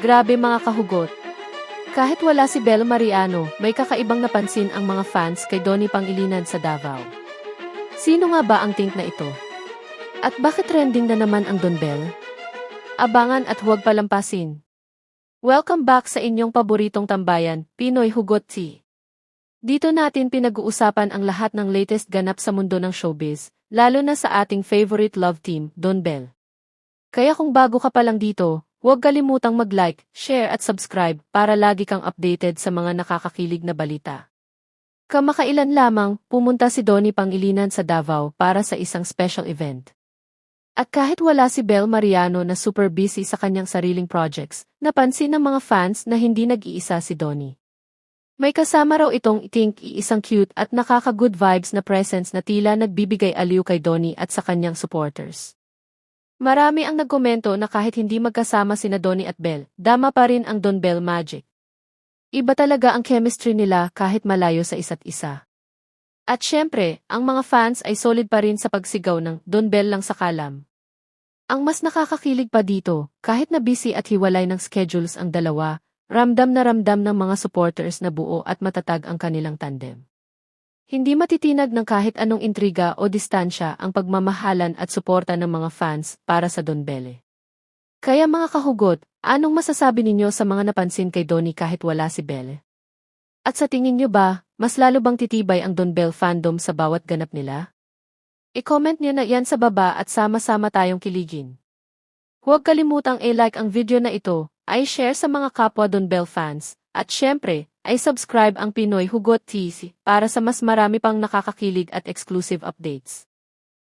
Grabe mga kahugot. Kahit wala si Bel Mariano, may kakaibang napansin ang mga fans kay Donnie Pangilinan sa Davao. Sino nga ba ang think na ito? At bakit trending na naman ang Don Bell? Abangan at huwag palampasin. Welcome back sa inyong paboritong tambayan, Pinoy Hugot Tea. Dito natin pinag-uusapan ang lahat ng latest ganap sa mundo ng showbiz, lalo na sa ating favorite love team, Don Bell. Kaya kung bago ka pa lang dito, huwag kalimutang mag-like, share at subscribe para lagi kang updated sa mga nakakakilig na balita. Kamakailan lamang, pumunta si Donnie Pangilinan sa Davao para sa isang special event. At kahit wala si Bel Mariano na super busy sa kanyang sariling projects, napansin ng mga fans na hindi nag-iisa si Donnie. May kasama raw itong think isang cute at nakaka-good vibes na presence na tila nagbibigay aliw kay Donnie at sa kanyang supporters. Marami ang nagkomento na kahit hindi magkasama sina Donnie at Bell, dama pa rin ang Don Bell magic. Iba talaga ang chemistry nila kahit malayo sa isa't isa. At syempre, ang mga fans ay solid pa rin sa pagsigaw ng Don Bell lang sa kalam. Ang mas nakakakilig pa dito, kahit na busy at hiwalay ng schedules ang dalawa, ramdam na ramdam ng mga supporters na buo at matatag ang kanilang tandem. Hindi matitinag ng kahit anong intriga o distansya ang pagmamahalan at suporta ng mga fans para sa Don Belle. Kaya mga kahugot, anong masasabi ninyo sa mga napansin kay Donnie kahit wala si Belle? At sa tingin nyo ba, mas lalo bang titibay ang Don Bell fandom sa bawat ganap nila? I-comment nyo na yan sa baba at sama-sama tayong kiligin. Huwag kalimutang i-like ang video na ito, ay share sa mga kapwa Don Bell fans, at syempre, ay subscribe ang Pinoy Hugot TC para sa mas marami pang nakakakilig at exclusive updates.